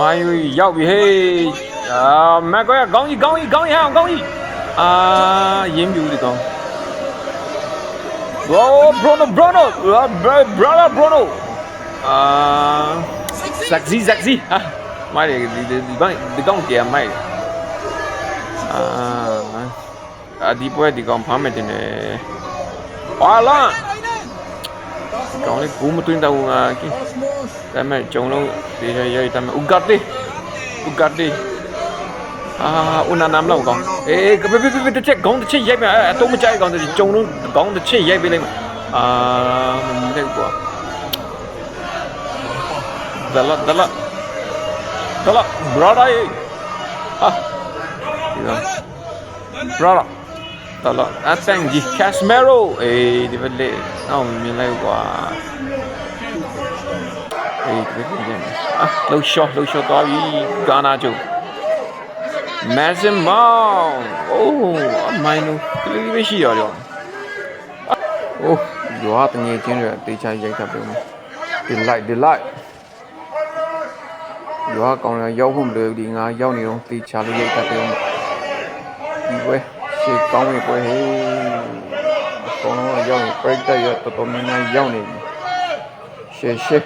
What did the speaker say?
မိုင်းရောက်ပြီဟေးအာမက်ကွဲကောင်းကြီးကောင်းကြီးကောင်းကြီးဟအောင်ကောင်းကြီးအာရင်းပြူဒီကောင်း Bro Bruno Bruno brother Bruno အာဇက်ဇီဇက်ဇီဟာမိုင်းဒီဒီဒီကောင်းဒီကောင်းကဲမိုင်းအာအဒီပွဲဒီကောင်းဖမ်းမယ်တင်တယ်ဟာလာ ကောင်းလေးဘူးမတွင်းတော့ငါကင်းဒါပေမဲ့ဂျုံလုံးဒီရရဒါပေမဲ့ဥဂတ်တေဥဂတ်တေအာဦးနာနမ်လောက်ကောင်းအေးကပပပတစ်ချက်ကောင်းတစ်ချက်ရိုက်ပြအတော့မကြိုက်ကောင်း တဲ့ဂျုံလုံးကောင်းတစ်ချက်ရိုက်ပေးလိုက်မှာအာမတဲ့ကွာဒလာဒလာဒလာဘရာဒိုင်ဟာဒီတော့ဘရာဒလာအဆန်ဂျီကက်စမရိုအေးဒီဘက်လေအောင်မြင်လိုက်ကွာအေးဒီလိုပြန်အာလှုပ်ရှော့လှုပ်ရှော့သွားပြီဂါနာကျုံမက်ဆင်မောင်အိုးအမိုင်းလို့ကလေးပဲရှိရတယ်အိုးရွာတငယ်ချင်းတွေတေချာရိုက်တာပြုံးဒီလိုက်ဒီလိုက်ရွာကောင်ရရောက်ဖို့မလွယ်ဘူးဒီငါရောက်နေတော့တေချာလေးရိုက်တာပြုံးဒီပွဲရှေ့ ကောင်းရဲ့ပွဲဟေးအကောင်လုံးကရောက်နေပြိတ္တရတော်တော်များများရောက်နေပြီရှေ့ရှေ့